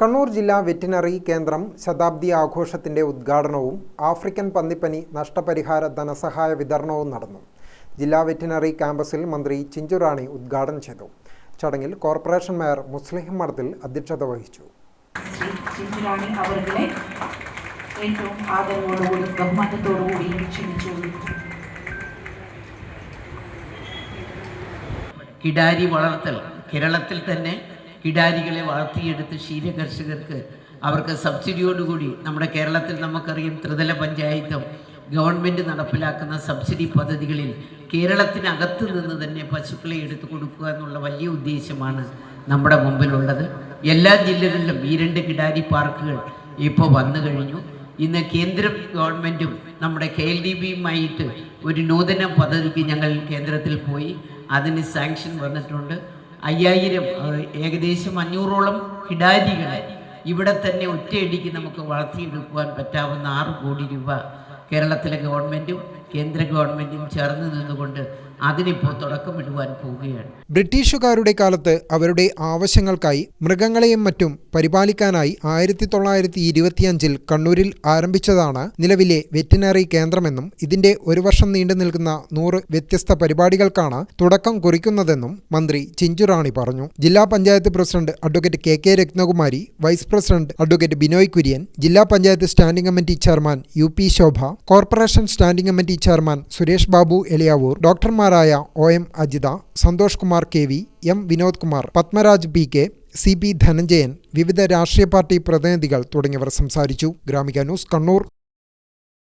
കണ്ണൂർ ജില്ലാ വെറ്റിനറി കേന്ദ്രം ശതാബ്ദി ആഘോഷത്തിന്റെ ഉദ്ഘാടനവും ആഫ്രിക്കൻ പന്നിപ്പനി നഷ്ടപരിഹാര ധനസഹായ വിതരണവും നടന്നു. ജില്ലാ വെറ്റിനറി ക്യാമ്പസിൽ മന്ത്രി ചിഞ്ചുറാണി ഉദ്ഘാടനം ചെയ്തു. ചടങ്ങിൽ കോർപ്പറേഷൻ മേയർ മുസ്ലിം മഠത്തിൽ അധ്യക്ഷത വഹിച്ചു. ശ്രീ ചിഞ്ചുറാണി അവരുടെ ഏറ്റവും ആദരവോടുകൂടി ബഹുമാനത്തോടുകൂടി ക്ഷണിച്ചു. കിടാരി വളർത്തൽ കേരളത്തിൽ തന്നെ കിടാരികളെ വളർത്തിയെടുത്ത് ക്ഷീരകർഷകർക്ക് അവർക്ക് സബ്സിഡിയോടുകൂടി നമ്മുടെ കേരളത്തിൽ നമുക്കറിയാം ത്രിതല പഞ്ചായത്തും ഗവൺമെന്റ് നടപ്പിലാക്കുന്ന സബ്സിഡി പദ്ധതികളിൽ കേരളത്തിനകത്ത് നിന്ന് തന്നെ പശുക്കളെ എടുത്തു കൊടുക്കുക എന്നുള്ള വലിയ ഉദ്ദേശമാണ് നമ്മുടെ മുമ്പിലുള്ളത്. എല്ലാ ജില്ലകളിലും ഈ രണ്ട് കിടാരി പാർക്കുകൾ ഇപ്പോൾ വന്നു കഴിഞ്ഞു. ഇന്ന് കേന്ദ്ര ഗവൺമെന്റും നമ്മുടെ കെ എൽ ഡി ബിയുമായിട്ട് ഒരു നൂതന പദ്ധതിക്ക് ഞങ്ങൾ കേന്ദ്രത്തിൽ പോയി. അതിന് സാങ്ഷൻ വന്നിട്ടുണ്ട്. അയ്യായിരം ഏകദേശം അഞ്ഞൂറോളം കിടാരികളെ ഇവിടെ തന്നെ ഒറ്റയടിക്ക് നമുക്ക് വളർത്തിയെടുക്കുവാൻ പറ്റാവുന്ന ആറ് കോടി രൂപ കേരളത്തിലെ ഗവൺമെന്റും കേന്ദ്ര ഗവൺമെന്റും ചേർന്ന് നിന്നുകൊണ്ട് അതിനിപ്പോൾ തുടക്കമിടുവാൻ പോവുകയാണ്. ബ്രിട്ടീഷുകാരുടെ കാലത്ത് അവരുടെ ആവശ്യങ്ങൾക്കായി മൃഗങ്ങളെയും മറ്റും പരിപാലിക്കാനായി ആയിരത്തി തൊള്ളായിരത്തി ഇരുപത്തിയഞ്ചിൽ കണ്ണൂരിൽ ആരംഭിച്ചതാണ് നിലവിലെ വെറ്റിനറി കേന്ദ്രമെന്നും ഇതിന്റെ ഒരു വർഷം നീണ്ടു നിൽക്കുന്ന നൂറ് വ്യത്യസ്ത പരിപാടികൾക്കാണ് തുടക്കം കുറിക്കുന്നതെന്നും മന്ത്രി ചിഞ്ചുറാണി പറഞ്ഞു. ജില്ലാ panchayat president advocate K K Rathnakumari vice president advocate Binoy Kurian ജില്ലാ panchayat standing committee chairman U P Shobha corporation standing committee chairman Suresh Babu Eliyavoor ഡോക്ടർമാരായ O M Ajitha Santhosh Kumar K V M Vinod Kumar Padmaraj P K C P Dhananjayan വിവിധ രാഷ്ട്രീയ party പ്രതിനിധികൾ തുടങ്ങിയവർ സംസാരിച്ചു. Gramika news Kannur.